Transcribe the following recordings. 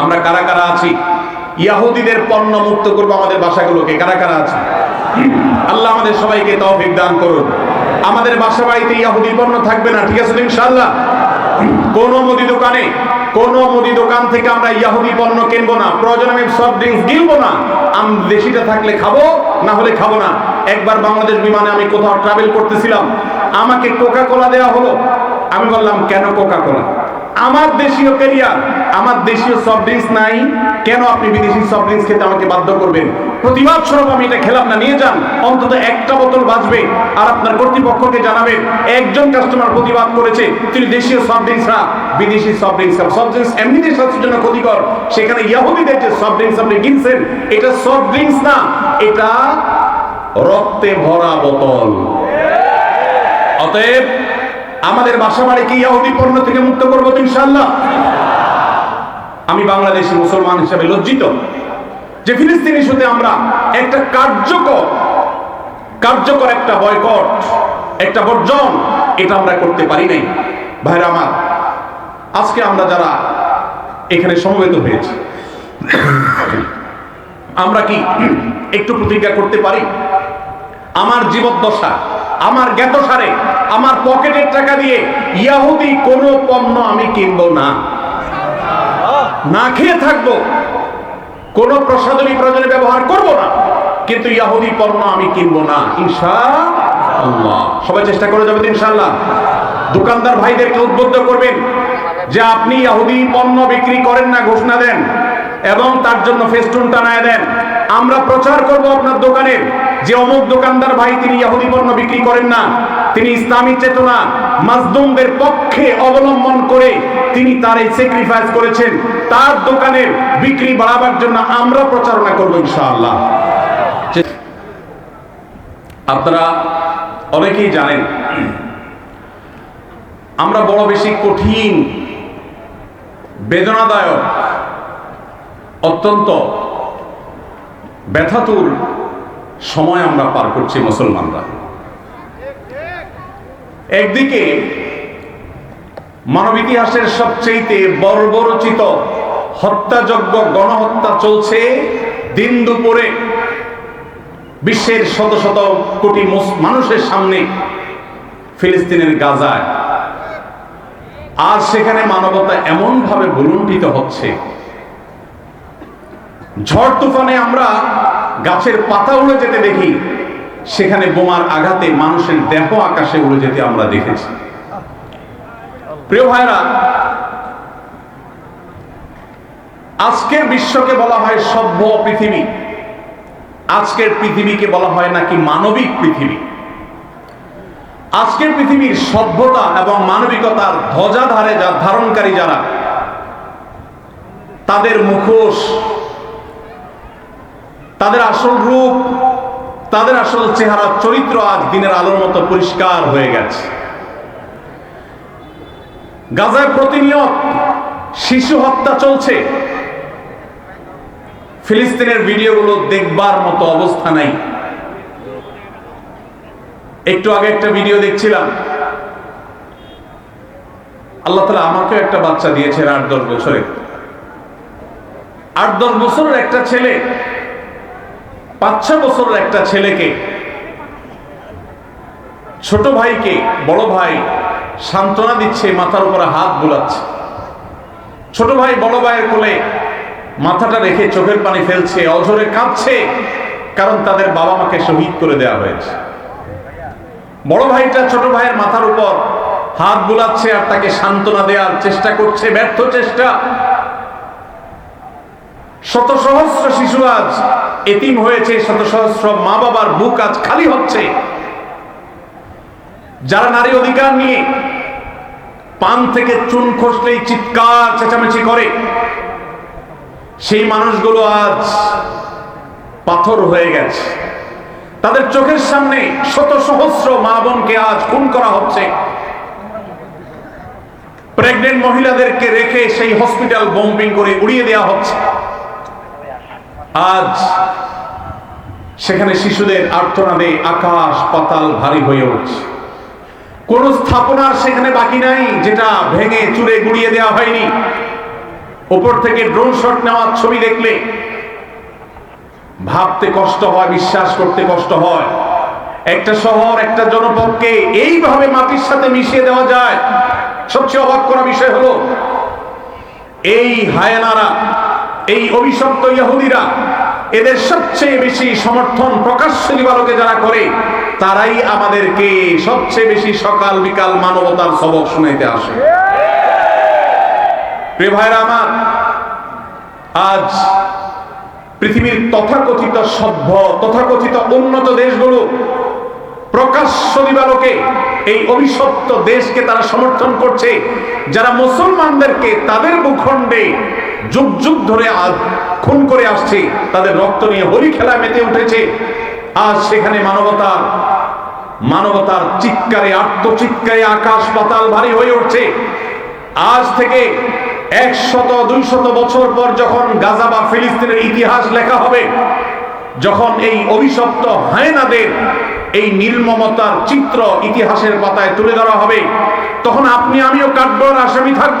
আমরা কারা কারা আছি? ইয়াহুদিদের পণ্য মুক্ত করব আমাদের বাসাগুলোকে, কারা কারা আছে? আল্লাহ আমাদের সবাইকে তৌফিক দান করুন। আমাদের বাসা বাড়িতে ইয়াহুদি পণ্য থাকবে না, ঠিক আছে তো ইনশাআল্লাহ? কোন মুদি দোকানে, কোন মুদি দোকান থেকে আমরা ইয়াহুদি পণ্য কিনবো না, প্রয়োজন আমি সফট ড্রিঙ্কস গিলবো না। আমি দেশিটা থাকলে খাব, না হলে খাব না। একবার বাংলাদেশ বিমানে আমি কোথাও ট্রাভেল করতেছিলাম, আমাকে কোকা কোলা দেওয়া হলো। আমি বললাম, কেন কোকা কোলা আমার দেশীয় ক্যারিয়ার আমার দেশীয় সফট ড্রিঙ্কস নাই। কেন আপনি বিদেশি সফট ড্রিঙ্কস খেতে আমাকে বাধ্য করবেন? প্রতিবাদ স্বরূপ আমি এটা খেলাম না, নিয়ে যান। অন্তত একটা বোতল বাঁচবে। আর আপনার কর্তৃপক্ষকে জানাবেন, একজন কাস্টমার প্রতিবাদ করেছে তিনি দেশীয় সফট ড্রিঙ্কস না, বিদেশি সফট ড্রিঙ্কস সফট ড্রিঙ্কস এমনিতে স্বাস্থ্যের জন্য ক্ষতিকর। সেখানে ইয়াহুদিদের যে সফট ড্রিঙ্কস আপনি কিনছেন, এটা সফট ড্রিঙ্কস না, এটা রক্তে ভরা বোতল। অতএব আমাদের বাসা বাড়িকে ইয়াহুদি পণ্য থেকে মুক্ত করব ইনশাল্লাহ আমি বাংলাদেশি মুসলমান হিসেবে লজ্জিত যে ফিলিস্তিন ইস্যুতে আমরা একটা কার্যকর কার্যকর একটা বয়কট, একটা বর্জন, এটা আমরা করতে পারি নাই। ভাইরা আমার, আজকে আমরা যারা এখানে সমবেত হয়েছি, আমরা কি একটু প্রতিজ্ঞা করতে পারি? আমার জীবদ্দশা আমার জ্ঞাত জ্ঞাতসারে আমার পকেটের টাকা দিয়ে ইয়াহুদি কোনো পণ্য আমি কিনবো না। না খেয়ে থাকব। কোনো প্রসাধনী প্রয়োজনে ব্যবহার করব না। কিন্তু ইয়াহুদি পণ্য আমি কিনবো না ইনশা আল্লাহ সবাই চেষ্টা করে যাবেন, ইনশাআল্লাহ। দোকানদার ভাইদেরকে উদ্বুদ্ধ করবেন যে আপনি ইয়াহুদি পণ্য বিক্রি করেন না, ঘোষণা দেন এবং তার জন্য ফেস্টুন টানায় দেন। আমরা প্রচার করব আপনার দোকানের। যে অমুক দোকানদার ভাই তিনি ইয়াহুদি পণ্য বিক্রি করেন না, তিনি ইসলামী চেতনা মাজদুমদের পক্ষে অবলম্বন করে তিনি তার এই স্যাক্রিফাইস করেছেন। তার দোকানের বিক্রি বাড়াবার জন্য আমরা প্রচারণা করব ইনশাআল্লাহ। আপনারা অনেকেই জানেন, আমরা বড় বেশি কঠিন, বেদনাদায়ক, অত্যন্ত ব্যথাতুর সময় আমরা পার করছি মুসলমানরা। একদিকে মানব ইতিহাসের সবচেয়ে বর্বরচিত হত্যাযজ্ঞ গণহত্যা চলছে দিন দুপুরে বিশ্বের শত শত কোটি মানুষের সামনে ফিলিস্তিনের গাজায়। আর সেখানে মানবতা এমন ভাবে ভুলুণ্ঠিত হচ্ছে। ঝড় তুফানে আমরা গাছের পাতা উড়ে যেতে দেখি, সেখানে বোমার আঘাতে মানুষের দেহ আকাশে উড়ে যেতে আমরা দেখেছি। প্রিয় ভাইরা আজকের বিশ্বকে বলা হয় সভ্য পৃথিবী। আজকের পৃথিবীকে বলা হয় নাকি মানবিক পৃথিবী। আজকের পৃথিবীর সভ্যতা এবং মানবিকতার ধ্বজাধারে যা ধারণকারী যারা, তাদের মুখোশ তাদের আসল রূপ, তাদের আসল চেহারা, চরিত্র আজ দিনের আলোর মতো পরিষ্কার হয়ে গেছে। গাজায় প্রতিনিয়ত শিশু হত্যা চলছে। ফিলিস্তিনের ভিডিওগুলো দেখবার মতো অবস্থা নাই। একটু আগে একটা ভিডিও দেখছিলাম। আল্লাহ তালা আমাকেও একটা বাচ্চা দিয়েছে আট, দশ বছরে আট, দশ বছরের একটা ছেলে পাঁচ ছ বছরের একটা ছেলেকে, ছোট ভাইকে, বড় ভাই সান্ত্বনা দিচ্ছে, মাথার উপরে হাত বুলাচ্ছে। ছোট ভাই বড় ভাইয়ের কোলে মাথাটা রেখে চোখের পানি ফেলছে, অঝরে কাঁদছে কারণ তাদের বাবা মাকে শহীদ করে দেওয়া হয়েছে। বড় ভাইটা ছোট ভাইয়ের মাথার উপর হাত বুলাচ্ছে আর তাকে সান্ত্বনা দেওয়ার চেষ্টা করছে, ব্যর্থ চেষ্টা। শত সহস্র শিশু আজ এতিম হয়েছে শত সহস্র মা বাবার বুক আজ খালি হচ্ছে। যারা নারী অধিকার নিয়ে পান থেকে চুন খসলেই চিৎকার, চেঁচামেচি করে, সেই মানুষগুলো আজ পাথর হয়ে গেছে। তাদের চোখের সামনে শত সহস্র মা বোনকে আজ খুন করা হচ্ছে। প্রেগনেন্ট মহিলাদেরকে রেখে সেই হসপিটাল বম্বিং করে উড়িয়ে দেওয়া হচ্ছে। আজ সেখানে শিশুদের আর্তনাদে আকাশ পাতাল ভারী হয়ে উঠছে। কোন স্থাপনার সেখানে বাকি নাই, যেটা ভেঙে চুরে গুড়িয়ে দেওয়া হয়নি। উপর থেকে ড্রোন শট নেওয়ার ছবি দেখলে ভাবতে কষ্ট হয়, বিশ্বাস করতে কষ্ট হয়। একটা শহর, একটা জনপদকে এইভাবে মাটির সাথে মিশিয়ে দেওয়া যায়। সবচেয়ে অবাক করা বিষয় হলো, এই হায়নারা এই অভিশপ্ত ইহুদিরা এদের সবচেয়ে বেশি সমর্থন প্রকাশ্য দিবালোকে যারা করে, তারাই আমাদেরকে সবচেয়ে বেশি সকাল বিকাল মানবতার সবক শুনাইতে আসে। প্রিয় আমার, আজ পৃথিবীর তথাকথিত সভ্য, তথাকথিত উন্নত দেশগুলো প্রকাশ্য দিবালোকে এই অভিশপ্ত দেশকে তারা সমর্থন করছে, যারা মুসলমানদেরকে তাদের ভূখণ্ডে যুগ যুগ ধরে খুন করে আসছে, তাদের রক্ত নিয়ে হোলি খেলায় মেতে উঠেছে। আজ সেখানে মানবতার মানবতার চিৎকারে, আত্মচিৎকারে আকাশ পাতাল ভারী হয়ে উঠছে। আজ থেকে একশত, দুইশত বছর পর যখন গাজা বা ফিলিস্তিনের ইতিহাস লেখা হবে, যখন এই অভিশপ্ত হায়নাদের এই নির্মমতার চিত্র ইতিহাসের পাতায় তুলে ধরা হবে। তখন আপনি আমিও কাঠবর আসামি থাকব।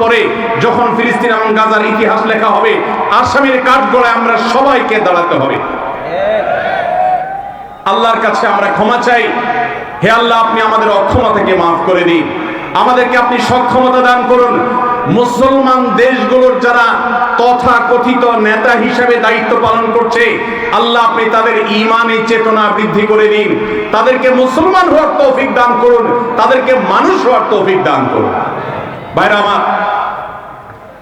পরে যখন ফিলিস্তিন এবং গাজার ইতিহাস লেখা হবে, আসামের কাঠগড়ায় আমরা সবাইকে দাঁড়াতে হবে। আল্লাহর কাছে আমরা ক্ষমা চাই। হে আল্লাহ, আপনি আমাদের অক্ষমতা থেকে মাফ করে দিন। আমাদেরকে আপনি সক্ষমতা দান করুন। মুসলমান দেশগুলোর যারা তথা কথিত নেতা হিসেবে দায়িত্ব পালন করছে, আল্লাহ, আপনি তাদের ইমানের চেতনা বৃদ্ধি করে দিন। তাদেরকে মুসলমান হওয়ার তৌফিক দান করুন। তাদেরকে মানুষ হওয়ার তৌফিক দান করুন। ভাইরা আমার,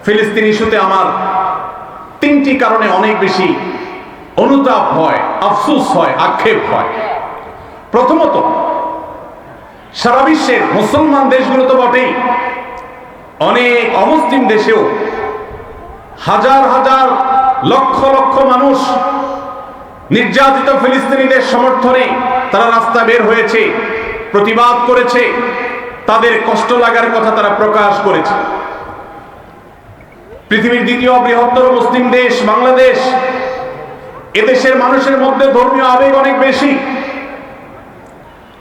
ফিলিস্তিন ইস্যুতে আমার তিনটি কারণে অনেক বেশি অনুতাপ হয়, আফসুস হয়, আক্ষেপ হয়। প্রথমত, সারা বিশ্বের মুসলমান দেশগুলো তো বটেই। অনেক অমুসলিম দেশেও হাজার হাজার লক্ষ লক্ষ মানুষ নির্যাতিত ফিলিস্তিনিদের সমর্থনে তারা রাস্তা বের হয়েছে, প্রতিবাদ করেছে। তাদের কষ্ট লাগার কথা তারা প্রকাশ করেছে। পৃথিবীর দ্বিতীয় বৃহত্তর মুসলিম দেশ বাংলাদেশ। এদেশের মানুষের মধ্যে ধর্মীয় আবেগ অনেক বেশি।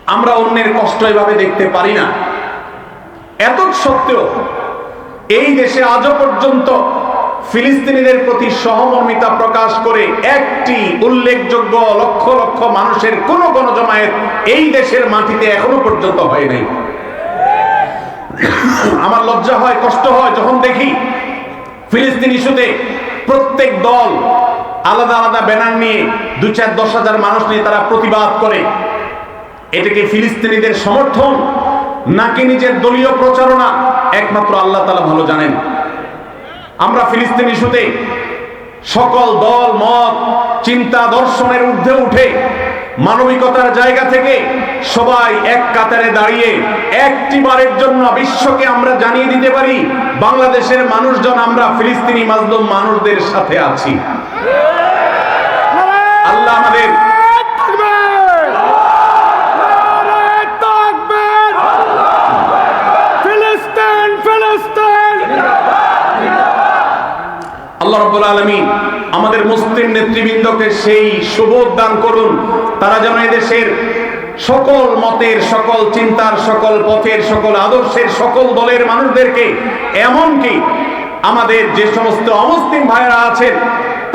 আমরা অন্যের কষ্ট এভাবে দেখতে পারি না। এত সত্ত্বেও এই দেশে আজও পর্যন্ত ফিলিস্তিনিদের প্রতি সহমর্মিতা প্রকাশ করে একটি উল্লেখযোগ্য লক্ষ লক্ষ মানুষের কোন গণজমায়েত এই দেশের মাটিতে এখনও পর্যন্ত হয় নাই। আমার লজ্জা হয়, কষ্ট হয় যখন দেখি ফিলিস্তিন ইস্যুতে প্রত্যেক দল আলাদা আলাদা ব্যানার নিয়ে দু চার দশ হাজার মানুষ নিয়ে তারা প্রতিবাদ করে। এটাকে ফিলিস্তিনিদের সমর্থন নাকি নিজের দলীয় প্রচারণা? একমাত্র আল্লাহ তালা ভালো জানেন। আমরা ফিলিস্তিন ইস্যুতে সকল দল, মত, চিন্তা, দর্শনের ঊর্ধ্বে উঠে মানবিকতার জায়গা থেকে সবাই এক কাতারে দাঁড়িয়ে একটি বারের জন্য বিশ্বকে আমরা জানিয়ে দিতে পারি, বাংলাদেশের মানুষজন আমরা ফিলিস্তিনি মাজলুম মানুষদের সাথে আছি। আল্লাহ আমাদের আল্লাহ রব্বুল আলমিন আমাদের মুসলিম নেতৃবৃন্দকে সেই সুবোধ দান করুন। তারা যেন এদেশের সকল মতের, সকল চিন্তার, সকল পথের, সকল আদর্শের, সকল দলের মানুষদেরকে এমনকি আমাদের যে সমস্ত অমুসলিম ভাইয়েরা আছেন,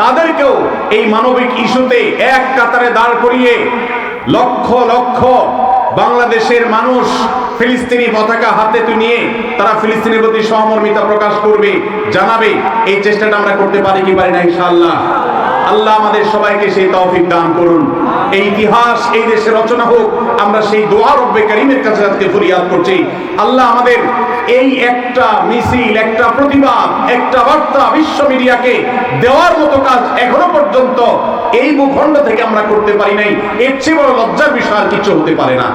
তাদেরকেও এই মানবিক ইস্যুতে এক কাতারে দাঁড় করিয়ে লক্ষ লক্ষ বাংলাদেশের মানুষ ফিলিস্তিনি পতাকা হাতে নিয়ে তারা ফিলিস্তিনের প্রতি সহমর্মিতা প্রকাশ করবে, জানাবে, এই চেষ্টাটা আমরা করতে পারি কি পারি না ইনশাআল্লাহ। আল্লাহ আমাদের সবাইকে সেই তৌফিক দান করুন। এই ইতিহাস, এই দেশে রচনা হোক, আমরা সেই দোয়া রব্বে করিমের কাছে আজকে ফরিয়াদ করছি। আল্লাহ আমাদের এই একটা মিছিল, একটা প্রতিবাদ, একটা বার্তা বিশ্ব মিডিয়াকে দেওয়ার মতো কাজ এখনও পর্যন্ত এই ভূখণ্ড থেকে আমরা করতে পারি নাই। এর চেয়ে বড় লজ্জার বিষয় আর কিছু হতে পারে না।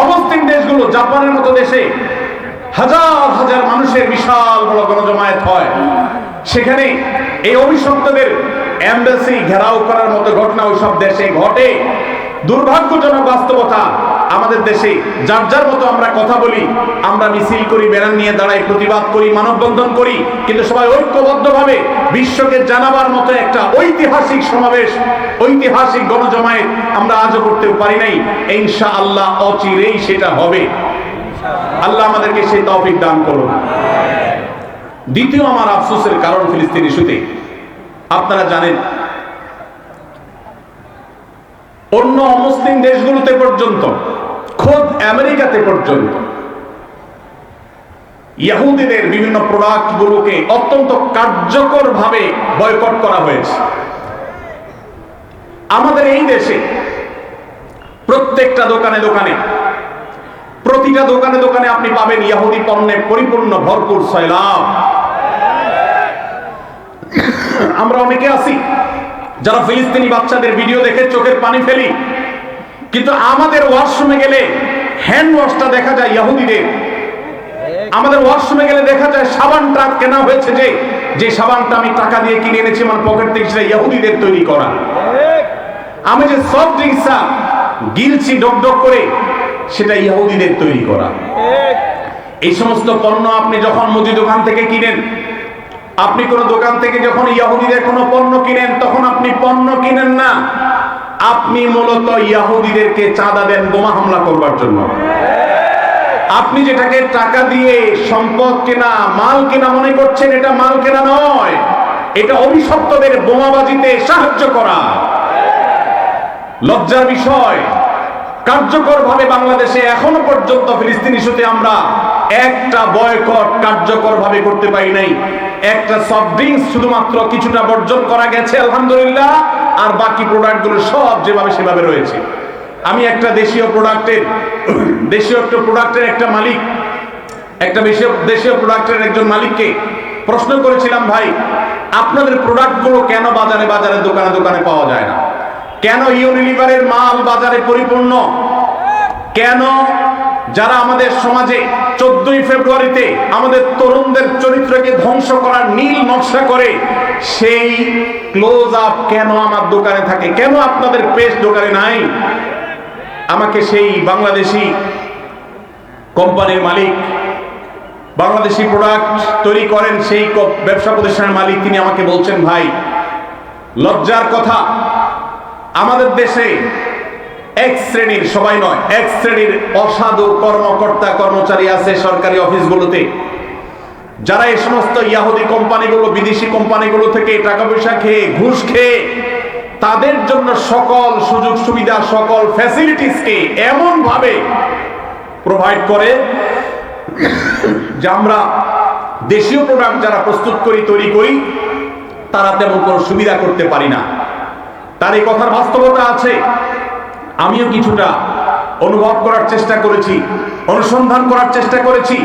অমুসলিম দেশগুলো জাপানের মতো দেশে হাজার হাজার মানুষের বিশাল বড় গণজমায়েত হয়। সেখানে এই অভিশপ্তদের এম্বাসি ঘেরাও করার মতো ঘটনা ওই সব দেশে ঘটে। দুর্ভাগ্যজনক বাস্তবতা আমাদের দেশে। যার যার মতো আমরা কথা বলি, আমরা মিছিল করি বেড়ান নিয়ে দাঁড়াই, প্রতিবাদ করি, মানববন্ধন করি, কিন্তু সবাই ঐক্যবদ্ধভাবে বিশ্বকে জানাবার মতো একটা ঐতিহাসিক সমাবেশ, ঐতিহাসিক গণজমায়েত আমরা আজও করতে পারি নাই। ইনশা আল্লাহ অচিরেই সেটা হবে। আল্লাহ আমাদেরকে সেই তৌফিক দান করুন। দ্বিতীয় আমার আফসোসের কারণ ফিলিস্তিন ইস্যুতে। আপনারা জানেন অন্য অমুসলিম দেশগুলোতে পর্যন্ত, খোদ আমেরিকাতে পর্যন্ত, ইহুদিদের বিভিন্ন প্রোডাক্ট গুলোকে অত্যন্ত কার্যকর ভাবে বয়কট করা হয়েছে। আমাদের এই দেশে প্রত্যেকটা দোকানে দোকানে, প্রতিটা দোকানে দোকানে আপনি পাবেন ইয়াহুদি পণ্যে পরিপূর্ণ ভরপুর সয়লাভ আমরা অনেকে আছি যারা ফিলিস্তিনি বাচ্চাদের ভিডিও দেখে চোখের পানি ফেলি, কিন্তু আমাদের ওয়াশরুমে গেলে হ্যান্ড ওয়াশটা দেখা যায় ইহুদিদের আমাদের ওয়াশরুমে গেলে দেখা যায় সাবানটা কেনা হয়েছে যে যে সাবানটা আমি টাকা দিয়ে কিনে এনেছি আমার পকেট থেকে, সেটা ইহুদিদের তৈরি করা। আমি যে সফট ড্রিঙ্কসটা গিলছি ডক ডক করে, সেটা ইহুদিদের তৈরি করা। এই সমস্ত পণ্য আপনি যখন মুদি দোকান থেকে কিনেন আপনি কোন দোকান থেকে যখন ইয়াহুদিদের কোন পণ্য কিনেন, তখন আপনি পণ্য কিনেন না। আপনি মূলত ইয়াহুদিদেরকে চাঁদা দেন, বোমা হামলা করবার জন্য। আপনি যেটাকে টাকা দিয়ে সম্পদ কেনা, মাল কেনা মনে করছেন, এটা মাল কেনা নয়। এটা অভিশপ্তদের বোমাবাজিতে সাহায্য করা। লজ্জার বিষয়। কার্যকরভাবে বাংলাদেশে এখনও পর্যন্ত ফিলিস্তিন ইস্যুতে আমরা একটা বয়কট কার্যকরভাবে করতে পারি নাই। একটা সফট ড্রিঙ্কস শুধুমাত্র কিছুটা বর্জন করা গেছে, আলহামদুলিল্লাহ। আর বাকি প্রোডাক্টগুলো সব যেভাবে সেভাবে রয়েছে। আমি একটা দেশীয় প্রোডাক্টের দেশীয় একটা প্রোডাক্টের একটা মালিক, একটা দেশীয় প্রোডাক্টের একজন মালিককে প্রশ্ন করেছিলাম, ভাই, আপনাদের প্রোডাক্টগুলো কেন বাজারে বাজারে, দোকানে দোকানে পাওয়া যায় না? কেন ইউনিলিভারের মাল বাজারে পরিপূর্ণ? কেন যারা আমাদের সমাজে চোদ্দই ফেব্রুয়ারিতে আমাদের তরুণদের চরিত্রকে ধ্বংস করার নীল নকশা করে, সেই ক্লোজ আপ কেন আমার দোকানে থাকে? কেন আপনাদের পেস্ট দোকানে নাই? আমাকে সেই বাংলাদেশি কোম্পানির মালিক, বাংলাদেশি প্রোডাক্ট তৈরি করেন, সেই ব্যবসা প্রতিষ্ঠানের মালিক, তিনি আমাকে বলছেন, ভাই, লজ্জার কথা, আমাদের দেশে এক শ্রেণির, সবাই নয়, এক শ্রেণির অসাধু কর্মকর্তা কর্মচারী আছে সরকারি অফিসগুলোতে। যারা এই সমস্ত ইয়াহুদি কোম্পানিগুলো, বিদেশি কোম্পানিগুলো থেকে টাকা পয়সা খেয়ে ঘুষ খেয়ে, তাদের জন্য সকল সুযোগ সুবিধা, সকল ফ্যাসিলিটিসকে এমন ভাবে প্রোভাইড করে যে আমরা দেশীয় প্রোডাক্ট যারা প্রস্তুত করি, তৈরি করি, তারা তেমন কোনো সুবিধা করতে পারি না। তার এই কথার বাস্তবতা আছে। আমিও কিছুটা অনুভব করার চেষ্টা করেছি, অনুসন্ধান করার চেষ্টা করেছি।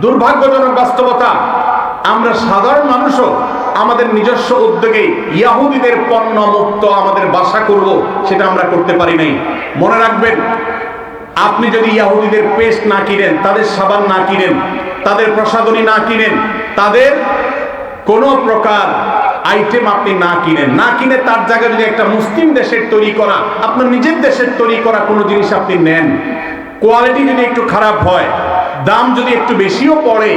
দুর্ভাগ্যজনক বাস্তবতা, আমরা সাধারণ মানুষও আমাদের নিজস্ব উদ্যোগে ইয়াহুদিদের পণ্য মুক্ত আমাদের বাসা করব, সেটা আমরা করতে পারি নাই। মনে রাখবেন, আপনি যদি ইয়াহুদিদের পেস্ট না কিনেন, তাদের সাবান না কিনেন, তাদের প্রসাধনী না কিনেন, তাদের কোনো প্রকার আইটেম আপনি না কিনেন। না কিনে তার জায়গায় যদি একটা মুসলিম দেশের তৈরি করা, আপনার নিজের দেশের তৈরি করা কোনো জিনিস আপনি নেন। কোয়ালিটি যদি একটু খারাপ হয়, দাম যদি একটু বেশিও পড়ে,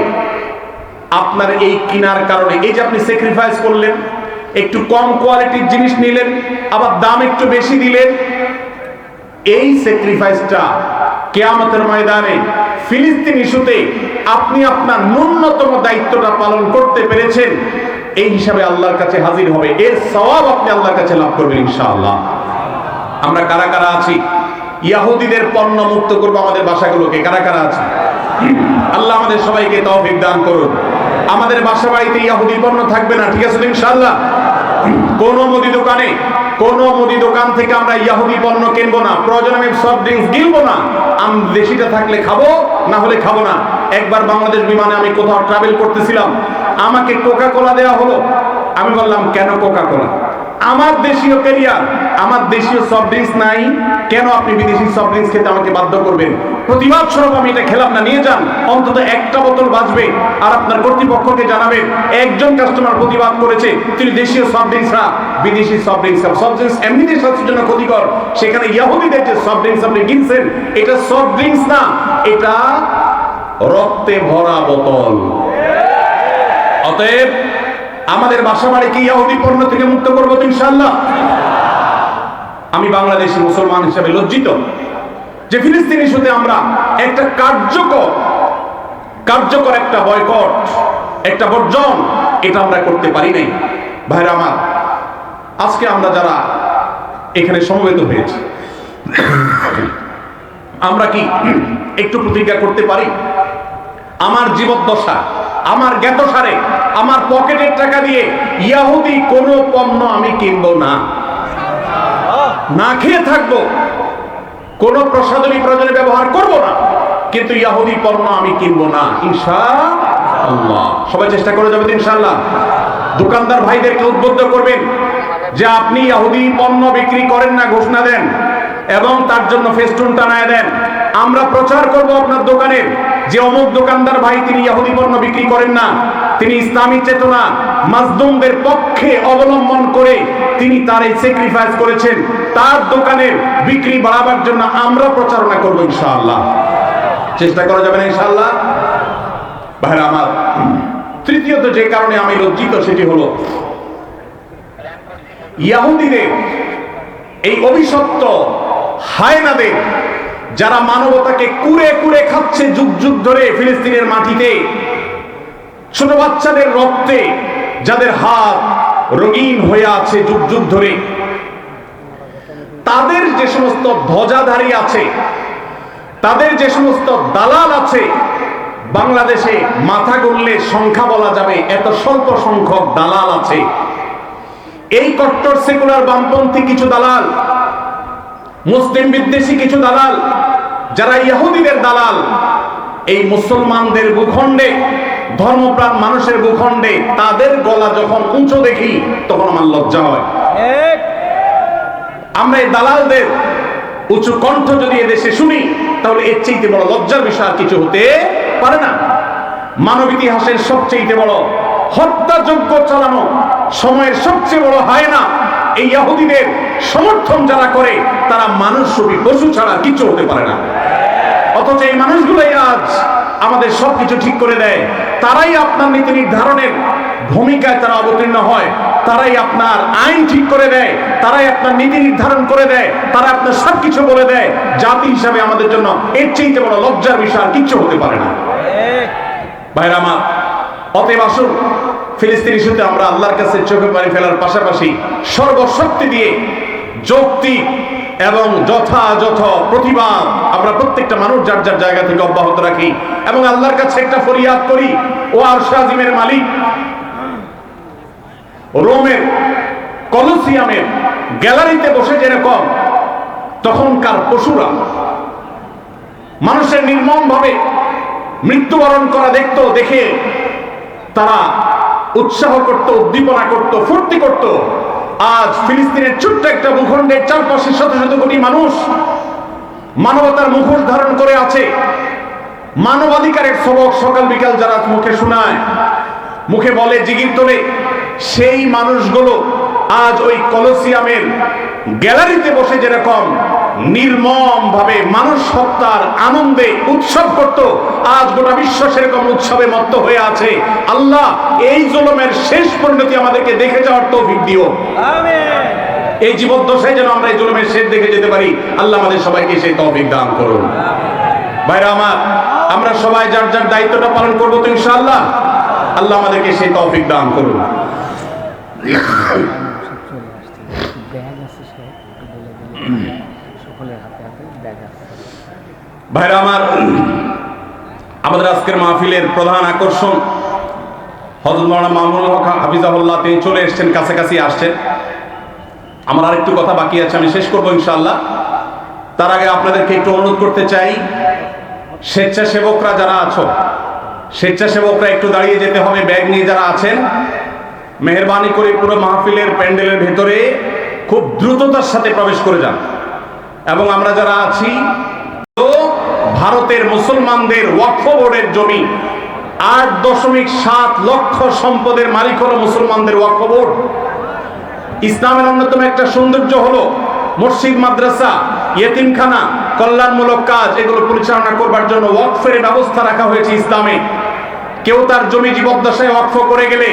আপনার এই কিনার কারণে, এই যে আপনি স্যাক্রিফাইস করলেন, একটু কম কোয়ালিটির জিনিস নিলেন, আবার দাম একটু বেশি দিলেন, এই স্যাক্রিফাইসটা কেয়ামতের ময়দানে ফিলিস্তিন ইস্যুতে আপনি আপনার ন্যূনতম দায়িত্বটা পালন করতে পেরেছেন। এই হিসাবে আল্লাহর কাছে হাজির হবে। এর সওয়াব আপনি আল্লাহর কাছে লাভ করবেন ইনশাআল্লাহ। আমরা কারা কারা আছি? ইয়াহুদিদের পণ্য মুক্ত করব আমাদের বাসাগুলোকে। কারা কারা আছে? আল্লাহ আমাদের সবাইকে তৌফিক দান করুন। আমাদের বাসা বাড়িতে ইয়াহুদি পণ্য থাকবে না, ঠিক আছে ইনশাআল্লাহ? কোন মুদি দোকানে, কোন মুদি দোকান থেকে আমরা ইয়াহুদি পণ্য কিনবো না, প্রয়োজন আমি সফট ড্রিঙ্কস গিলবো না। আমি দেশিটা থাকলে খাব, না হলে খাব না। একবার বাংলাদেশ বিমানে আমি কোথাও ট্রাভেল করতেছিলাম আমাকে কোকা কোলা দেওয়া হলো। আমি বললাম, কেন কোকা কোলা আমার দেশীয় ক্যারিয়ার আমার দেশীয় সফট ড্রিঙ্কস নাই। কেন আপনি বিদেশি সফট ড্রিঙ্কস খেতে আমাকে বাধ্য করবেন? প্রতিবাদ স্বরূপ আমি এটা খেলাম না, নিয়ে যান। অন্তত একটা বোতল বাঁচবে। আর আপনার কর্তৃপক্ষকে জানাবেন একজন কাস্টমার প্রতিবাদ করেছে, তিনি দেশীয় সফট ড্রিঙ্কস না, বিদেশি সফট ড্রিঙ্কস সফট ড্রিঙ্কস এমনিতে স্বাস্থ্যের জন্য ক্ষতিকর। সেখানে ইয়াহুদিদের যে সফট ড্রিঙ্কস আপনি কিনছেন, এটা সফট ড্রিঙ্কস না, এটা রক্তে ভরা বোতল। অতএব আমাদের বাসা বাড়িকে ইয়াহুদি পণ্য থেকে মুক্ত করব ইনশাল্লাহ আমি বাংলাদেশি মুসলমান হিসেবে লজ্জিত যে ফিলিস্তিন ইস্যুতে আমরা একটা কার্যকর কার্যকর একটা বয়কট, একটা বর্জন, এটা আমরা করতে পারি নাই। ভাইরা আমার, আজকে আমরা যারা এখানে সমবেত হয়েছি, আমরা কি একটু প্রতিজ্ঞা করতে পারি? আমার জীবদ্দশা আমার জ্ঞাতসারে আমার পকেটের টাকা দিয়ে ইয়াহুদি কোনো পণ্য আমি কিনবো না। না খেয়ে থাকব। কোনো প্রসাধনী প্রয়োজনে ব্যবহার করব না। কিন্তু ইয়াহুদি পণ্য আমি কিনবো না ইনশা আল্লাহ সবাই চেষ্টা করে যাবেন, ইনশাআল্লাহ। দোকানদার ভাইদেরকে উদ্বুদ্ধ করবেন যে আপনি ইয়াহুদি পণ্য বিক্রি করেন না, ঘোষণা দেন এবং তার জন্য ফেস্টুন টানায় দেন। আমরা প্রচার করব আপনার দোকানের। যে অমুক দোকানদার ভাই তিনি ইয়াহুদি পণ্য বিক্রি করেন না, তিনি ইসলামী চেতনা মাজদুমদের পক্ষে অবলম্বন করে তিনি তার এই স্যাক্রিফাইস করেছেন। তার দোকানের বিক্রি বাড়াবার জন্য আমরা প্রচারণা করব ইনশাআল্লাহ। চেষ্টা করা যাবে না ইনশাআল্লাহ? ভাইরা আমার, তৃতীয়ত যে কারণে আমি লজ্জিত সেটি হলো, ইয়াহুদিদের এই অভিশপ্ত হায়নাদের যারা মানবতাকে কুরে কুরে খাচ্ছে, যুগ যুগ ধরে ফিলিস্তিনের মাটিতে, ছোট বাচ্চাদের রক্তে, যাদের হাত রঙিন হয়ে আছে যুগ যুগ ধরে, তাদের যে সমস্ত ধ্বজাধারী আছে, তাদের যে সমস্ত দালাল আছে, বাংলাদেশে মাথা গড়লে সংখ্যা বলা যাবে, এত স্বল্প সংখ্যক দালাল আছে। এই কট্টর সেকুলার বামপন্থী কিছু দালাল, মুসলিম বিদ্বেষী কিছু দালাল যারা ইহুদিদের দালাল এই মুসলমানদের ভূখণ্ডে ধর্মপ্রাণ মানুষের ভূখণ্ডে তাদের গলা যখন উঁচু দেখি তখন আমার লজ্জা হয়। আমরা এই দালালদের উঁচু কণ্ঠ যদি এদেশে শুনি তাহলে এর চাইতে বড় লজ্জার বিষয় আর কিছু হতে পারে না। মানব ইতিহাসের সবচেয়ে বড় হত্যাযোগ্য চালানো সময়ের সবচেয়ে বড় হয় না এই ইহুদিদের সমর্থন যারা করে তারা মানুষ ছবি পশু ছাড়া কিছু হতে পারে না। অথচ এই মানুষগুলোই আজ আমাদের সবকিছু ঠিক করে দেয়। তারাই আপনার নীতি নির্ধারণের ভূমিকায় তারা অবতীর্ণ হয়। তারাই আপনার আইন ঠিক করে দেয়। তারাই আপনার নীতি নির্ধারণ করে দেয়। তারা আপনার সবকিছু বলে দেয়। জাতি হিসাবে আমাদের জন্য এর চাইতে বড় লজ্জার বিষয় আর কিচ্ছু হতে পারে না। ভাইরা আমার, অতএব আসুন, ফিলিস্তিন ইস্যুতে আমরা আল্লাহর কাছে চোখে পানি ফেলার পাশাপাশি সর্বশক্তি দিয়ে যৌক্তিক এবং যথাযথ প্রতিবাদ আমরা প্রত্যেকটা মানুষ যার যার জায়গা থেকে অব্যাহত রাখি এবং আল্লাহর কাছে একটা ফরিয়াদ করি, ও আর শাহিমের মালিক, রোমের কলসিয়ামের গ্যালারিতে বসে যেরকম, তখনকার পশুরা মানুষের নির্মম ভাবে মৃত্যুবরণ করা দেখতো, দেখে তারা উৎসাহ করত, উদ্দীপনা করত, ফুর্তি করত। আজ ফিলিস্তিনের ছোট্ট একটা ভূখণ্ডের চারপাশে শত শত কোটি মানুষ মানবতার মুখোশ ধারণ করে আছে। মানবাধিকারের সবক সকাল বিকাল যারা মুখে শোনায়, মুখে বলে, জিগির তোলে, সেই মানুষগুলো আজ ওই কলসিয়ামের গ্যালারিতে বসে যেরকম নির্মম ভাবে মানুষ হত্যার আনন্দে উৎসব করত। আজ গোটা বিশ্ব সেরকম উৎসবে মত্ত হয়ে আছে। আল্লাহ এই জলমের শেষ পরিণতি আমাদেরকে দেখে যাওয়ার তৌফিক দিও। এই জীবন জীবদ্দশায় যেন আমরা এই জলমের শেষ দেখে যেতে পারি আল্লাহ আমাদের সবাইকে সেই তৌফিক দান করুন। ভাইরা আমার আমরা সবাই যার যার দায়িত্বটা পালন করব তো ইনশাআল্লাহ আল্লাহ আমাদেরকে সেই তৌফিক দান করুন ব্যাগ আছে সব একটু বলে দিলে সকলের হাতে হাতে ব্যাগ আছে ভাইরা, আমার, আমাদের আজকের মাহফিলের প্রধান আকর্ষণ হজরত হক হাফিজাহুল্লাহ, তিনি চলে এসেছেন, কাছাকাছি আসছেন। আমার আরেকটু কথা বাকি আছে, আমি শেষ করব ইনশাআল্লাহ। তার আগে আপনাদেরকে একটু অনুরোধ করতে চাই, স্বেচ্ছাসেবকরা যারা আছো, স্বেচ্ছাসেবকরা একটু দাঁড়িয়ে যেতে হবে, ব্যাগ নিয়ে যারা আছেন। মেহরবানি করে পুরো মাহফিলের প্যান্ডেলের ভেতরে খুব দ্রুততার সাথে প্রবেশ করে যান। এবং আমরা যারা আছি ভারতের মুসলমানদের ওয়াকফ বোর্ডের জমি আট দশমিক সাত লক্ষ সম্পদের মালিক হলো মুসলমানদের ওয়াকফ বোর্ড। ইসলামের অন্যতম একটা সৌন্দর্য হলো মসজিদ, মাদ্রাসা, ইয়েতিমখানা, কল্যাণমূলক কাজ, এগুলো পরিচালনা করবার জন্য ওয়াকফের ব্যবস্থা রাখা হয়েছে ইসলামে। কেউ তার জমি জীবদ্দশায় ওয়াকফ করে গেলে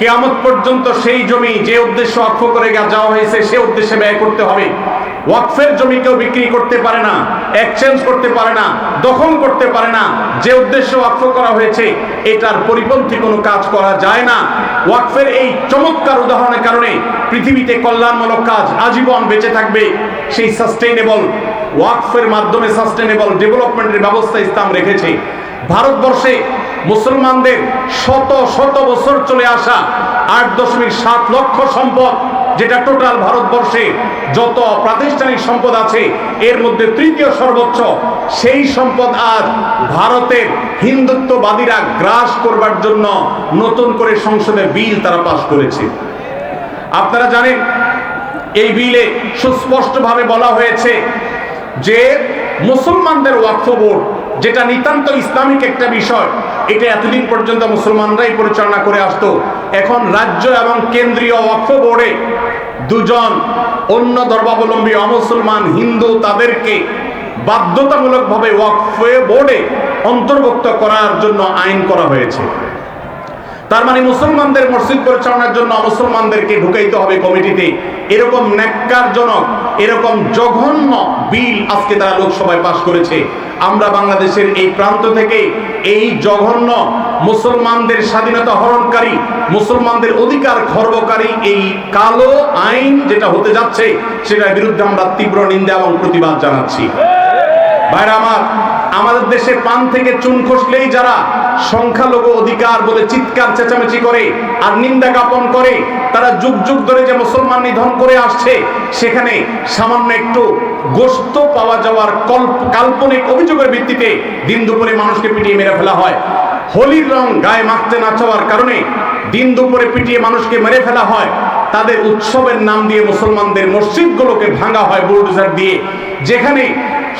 কেয়ামত পর্যন্ত সেই জমি যে উদ্দেশ্য ওয়াকফ করে যাওয়া হয়েছে, সে উদ্দেশ্যে ব্যয় করতে হবে। ওয়াকফের জমি কেউ বিক্রি করতে পারে না এক্সচেঞ্জ করতে পারে না, দখল করতে পারে না। যে উদ্দেশ্য ওয়াকফ করা হয়েছে, এটার পরিপন্থী কোনো কাজ করা যায় না। ওয়াকফের এই চমৎকার উদাহরণের কারণে পৃথিবীতে কল্যাণমূলক কাজ আজীবন বেঁচে থাকবে। সেই সাস্টেইনেবল ওয়াকফের মাধ্যমে সাস্টেইনেবল ডেভেলপমেন্টের ব্যবস্থা ইসলাম রেখেছে। ভারতবর্ষে মুসলমানদের শত শত বছর চলে আসা আট দশমিক সাত লক্ষ সম্পদ, যেটা টোটাল ভারতবর্ষে যত প্রাতিষ্ঠানিক সম্পদ আছে, এর মধ্যে তৃতীয় সর্বোচ্চ, সেই সম্পদ আজ ভারতের হিন্দুত্ববাদীরা গ্রাস করবার জন্য নতুন করে সংসদে বিল তারা পাশ করেছে। আপনারা জানেন, এই বিলে সুস্পষ্টভাবে বলা হয়েছে যে মুসলমানদের ওয়াকফ বোর্ড, যেটা নিতান্ত ইসলামিক একটা বিষয় এটা এতদিন পর্যন্ত মুসলমানরাই পরিচালনা করে আসতো। এখন রাজ্য এবং কেন্দ্রীয় অক্ষ বোর্ডে দুজন অন্য ধর্মাবলম্বী অমুসলমান হিন্দু তাদেরকে বাধ্যতামূলকভাবে ওয়াকফে বোর্ডে অন্তর্ভুক্ত করার জন্য আইন করা হয়েছে। তার মানে মুসলমানদের মসজিদ পরিচালনার জন্য মুসলমানদেরকে ঢুকাইতে হবে কমিটিতে। এরকম ন্যাক্কারজনক, এরকম জঘন্য বিল আজকে তারা লোকসভায় পাশ করেছে। আমরা বাংলাদেশের এই প্রান্ত থেকে এই জঘন্য মুসলমানদের স্বাধীনতা হরণকারী, মুসলমানদের অধিকার খর্বকারী এই কালো আইন যেটা হতে যাচ্ছে, সেটার বিরুদ্ধে আমরা তীব্র নিন্দা এবং প্রতিবাদ জানাচ্ছি। ভাইরা আমার আমাদের দেশে পান থেকে চুন খসলেই যারা সংখ্যালঘু অধিকার বলে চিৎকার, চেঁচামেচি করে আর নিন্দা জ্ঞাপন করে, তারা যুগ যুগ ধরে যে মুসলমান নিধন করে আসছে, সেখানে সামান্য একটু গোস্ত পাওয়া যাওয়ার কল্প- কাল্পনিক অভিযোগের ভিত্তিতে দিন দুপুরে মানুষকে পিটিয়ে মেরে ফেলা হয়। হোলির রং গায়ে মাখতে না চাওয়ার কারণে দিন দুপুরে পিটিয়ে মানুষকে মেরে ফেলা হয়। তাদের উৎসবের নাম দিয়ে মুসলমানদের মসজিদগুলোকে ভাঙা হয় বুলডোজার দিয়ে। যেখানে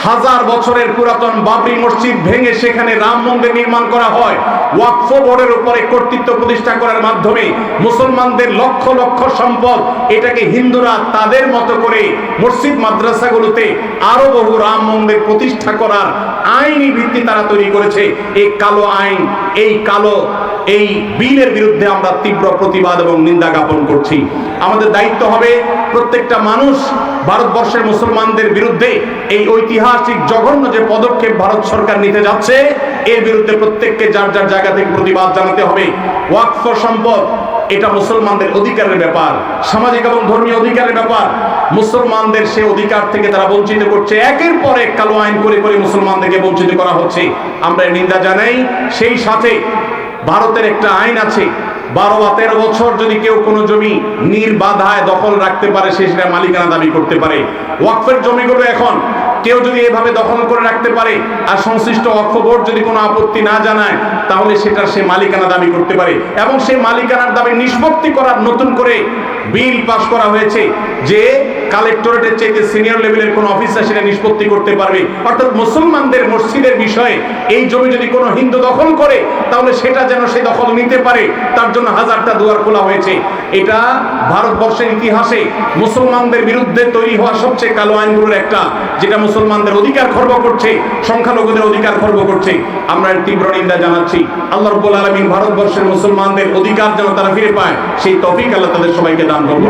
হাজার বছরের পুরাতন বাবরি মসজিদ ভেঙে সেখানে রাম মন্দির নির্মাণ করা হয়। ওয়াকফ বোর্ডের উপরে কর্তৃত্ব প্রতিষ্ঠা করার মাধ্যমে মুসলমানদের লক্ষ লক্ষ সম্পদ এটাকে হিন্দুরা তাদের মতো করে মসজিদ মাদ্রাসাগুলোতে আরও বহু রাম মন্দির প্রতিষ্ঠা করার আইনি ভিত্তি তারা তৈরি করেছে। এই কালো আইন, এই কালো, এই বিলের বিরুদ্ধে আমরা তীব্র প্রতিবাদ এবং নিন্দা জ্ঞাপন করছি। আমাদের দায়িত্ব হবে প্রত্যেকটা মানুষ ভারতবর্ষের মুসলমানদের বিরুদ্ধে এই ঐতিহাসিক জঘন্য যে পদক্ষেপ ভারত সরকার নিতে যাচ্ছে, এর বিরুদ্ধে প্রত্যেককে যার যার জায়গা থেকে প্রতিবাদ জানাতে হবে। ওয়াকফ সম্পদ, এটা মুসলমানদের অধিকারের ব্যাপার, সামাজিক এবং ধর্মীয় অধিকারের ব্যাপার। মুসলমানদের সে অধিকার থেকে তারা বঞ্চিত করছে। একের পর এক কালো আইন করে করে মুসলমানদেরকে বঞ্চিত করা হচ্ছে। আমরা নিন্দা জানাই। সেই সাথে ভারতের একটা আইন আছে বারো বা তেরো বছর যদি কেউ কোনো জমি নির্বাধায় দখল রাখতে পারে, সে সেটা মালিকানা দাবি করতে পারে। ওয়াকফের জমিগুলো এখন কেউ যদি এভাবে দখল করে রাখতে পারে আর সংশ্লিষ্ট অক্ষ বোর্ড যদি কোনো আপত্তি না জানায়, তাহলে সেটার সে মালিকানা দাবি করতে পারে। এবং সে মালিকানার দাবি নিষ্পত্তি করার নতুন করে বিল পাস করা হয়েছে যে কালেক্টরেটের চাইতে সিনিয়র লেভেলের কোনো অফিসার সেটা নিষ্পত্তি করতে পারবে। অর্থাৎ মুসলমানদের মসজিদের বিষয়ে এই জমি যদি কোনো হিন্দু দখল করে, তাহলে সেটা যেন সে দখল নিতে পারে। তার জন্য হাজারটা দুয়ার খোলা হয়েছে। এটা ভারতবর্ষের ইতিহাসে মুসলমানদের বিরুদ্ধে তৈরি হওয়া সবচেয়ে কালো আইনগুলোর একটা, যেটা মুসলমানদের অধিকার খর্ব করছে, সংখ্যালঘুদের অধিকার খর্ব করছে। আমরা তীব্র নিন্দা জানাচ্ছি। আল্লাহ রব্বুল আলমিন ভারতবর্ষের মুসলমানদের অধিকার যেন তারা ফিরে পায়, সেই তফিক আল্লাহ তাদের সবাইকে দান করব